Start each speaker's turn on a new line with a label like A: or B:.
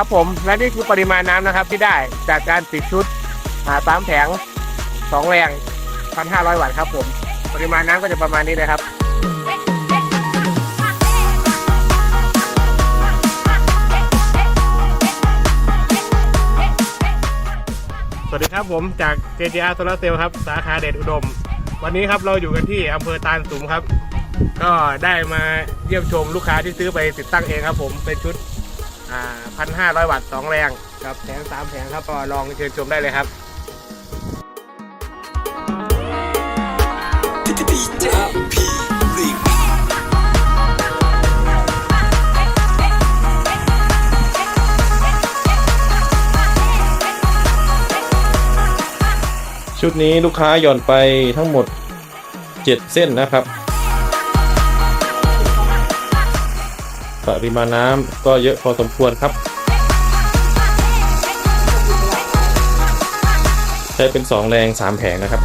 A: ครับผมและนี่คือปริมาณน้ำนะครับที่ได้จากการติดชุดหาสามแผงสองแรงพันห้าร้อยวัตต์ครับผม ปริมาณน้ำก็จะประมาณนี้เลยครับสวัสดีครับผมจาก JJR Solar Cell ครับ สาขาเดชอุดม วันนี้ครับเราอยู่กันที่อำเภอตาลสุมครับ ก็ได้มาเยี่ยมชมลูกค้าที่ซื้อไปติดตั้งเองครับผมเป็นชุด พันห้าร้อยวัตต์สองแรงกับแผงสามแผงครับก็ลองเชิญชมได้เลยครับ
B: ชุดนี้ลูกค้าหย่อนไปทั้งหมด 7 เส้นนะครับ ปริมาณน้ำก็เยอะพอสมควรครับ ใช้เป็น 2 แรง 3 แผงนะครับ